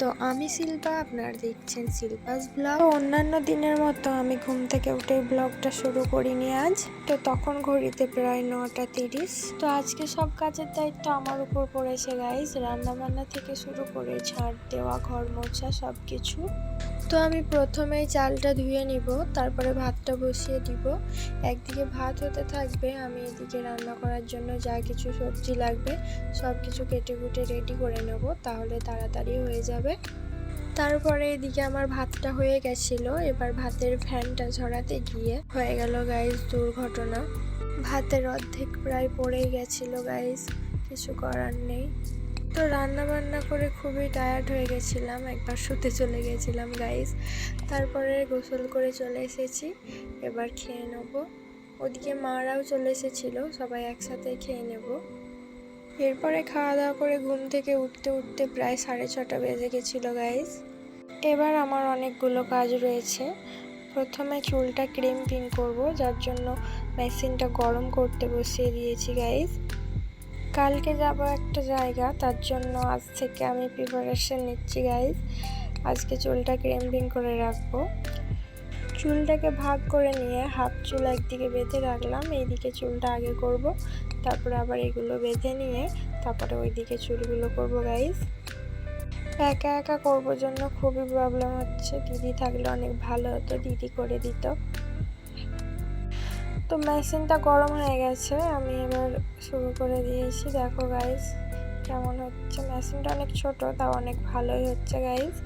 তো আমি শিল্পা আপনারা দেখছেন শিল্পাস ব্লগ। অন্যান্য দিনের মতো আমি ঘুম থেকে উঠে ব্লগটা শুরু করিনি আজ। তো তখন ঘড়িতে প্রায় নটা তিরিশ। তো আজকে সব কাজের দায়িত্ব আমার উপর পড়েছে গাইজ রান্নাবান্না থেকে শুরু করে ঝাড় দেওয়া ঘর মোছা সব কিছু তো আমি প্রথমেই চালটা ধুয়ে নিব তারপরে ভাতটা বসিয়ে দিব। একদিকে ভাত হতে থাকবে আমি এদিকে রান্না করার জন্য যা কিছু সবজি লাগবে সব কিছু কেটে কুটে রেডি করে নেব তাহলে তাড়াতাড়ি হয়ে যাবে। তারপরে এদিকে আমার ভাতটা হয়ে গেছিল। এবার ভাতের ফ্যানটা ঝরাতে গিয়ে হয়ে গেল গাইস দুর্ঘটনা। ভাতের অর্ধেক প্রায় পড়েই গেছিল গাইস কিছু করার নেই। তো রান্না বান্না করে খুবই টায়ার্ড হয়ে গেছিলাম, একবার শুতে চলে গেছিলাম গাইস তারপরে গোসল করে চলে এসেছি, এবার খেয়ে নেব। ওদিকে মারাও চলে এসেছিল, সবাই একসাথে খেয়ে নেব। এরপরে খাওয়া দাওয়া করে ঘুম থেকে উঠতে উঠতে প্রায় সাড়ে ছটা বেজে গেছিল গাইস এবার আমার অনেকগুলো কাজ রয়েছে। প্রথমে চুলটা ক্রিম্পিং করব, যার জন্য মেশিনটা গরম করতে বসিয়ে দিয়েছি গাইস কালকে যাব একটা জায়গা, তার জন্য আজ থেকে আমি প্রিপারেশন নিচ্ছি গাইজ আজকে চুলটা ক্রিম্পিং করে রাখব। চুলটাকে ভাগ করে নিয়ে হাফ চুল একদিকে বেঁধে রাখলাম, এইদিকে চুলটা আগে করব, তারপরে আবার এগুলো বেঁধে নিয়ে তারপরে ওইদিকে চুলগুলো করব গাইস একা একা করব জন্য খুবই প্রবলেম হচ্ছে। দিদি থাকলে অনেক ভালো হতো, দিদি করে দিত। তো মেশিনটা গরম হয়ে গেছে, আমি এবার শুরু করে দিয়েছি। দেখো গাইস কেমন হচ্ছে? মেশিনটা অনেক ছোট, তাও অনেক ভালোই হচ্ছে গাইস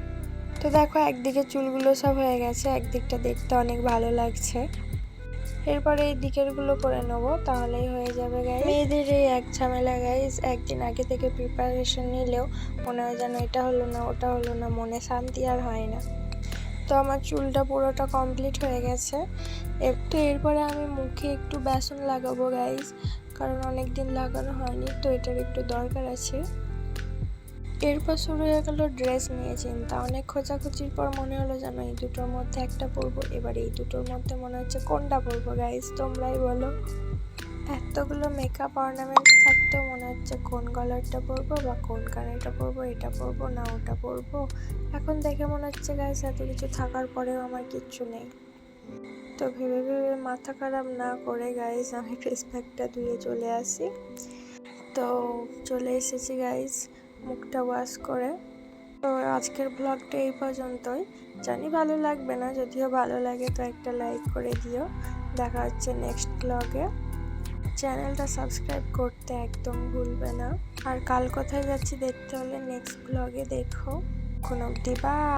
তো দেখো একদিকে চুলগুলো সব হয়ে গেছে, একদিকটা দেখতে অনেক ভালো লাগছে। এরপরে এই দিকেরগুলো করে নেব, তাহলেই হয়ে যাবে গাইস মেয়েদের এই এক ঝামেলা গাইস একদিন আগে থেকে প্রিপারেশন নিলেও মনে হয় যেন এটা হলো না, ওটা হলো না, মনে শান্তি আর হয় না। তো আমার চুলটা পুরোটা কমপ্লিট হয়ে গেছে। একটু এরপরে আমি মুখে একটু বেসন লাগাবো গাইস কারণ অনেক দিন লাগানো হয়নি, তো এটার একটু দরকার আছে। এরপর শুরু হয়ে গেল ড্রেস নিয়ে চিন্তা। অনেক খোঁজাখুচির পর মনে হলো যেন এই দুটোর মধ্যে একটা পরবো। এবার এই দুটোর মধ্যে মনে হচ্ছে কোনটা পরবো গাইস তোমরাই বলো। এতগুলো মেকআপ অর্নামেন্টস থাকতেও মনে হচ্ছে কোন কালারটা পরবো বা কোন কালারটা পরবো, এটা পরবো না ওটা পরবো। এখন দেখে মনে হচ্ছে গাইস এত কিছু থাকার পরেও আমার কিচ্ছু নেই। তো ভেবে ভেবে মাথা খারাপ না করে গাইস আমি ফেস প্যাকটা ধুয়ে চলে আসি। তো চলে এসেছি গাইস মুখটা ওয়াশ করে। তো আজকের ব্লগটা এই পর্যন্তই। জানি ভালো লাগবে না, যদিও ভালো লাগে, তো একটা লাইক করে দিও। দেখা হচ্ছে নেক্সট ব্লগে চ্যানেলটা সাবস্ক্রাইব করতে একদম ভুলবে না। আর কাল কোথায় যাচ্ছি দেখতে হলে নেক্সট ব্লগে দেখো। কোনো অব্দি বা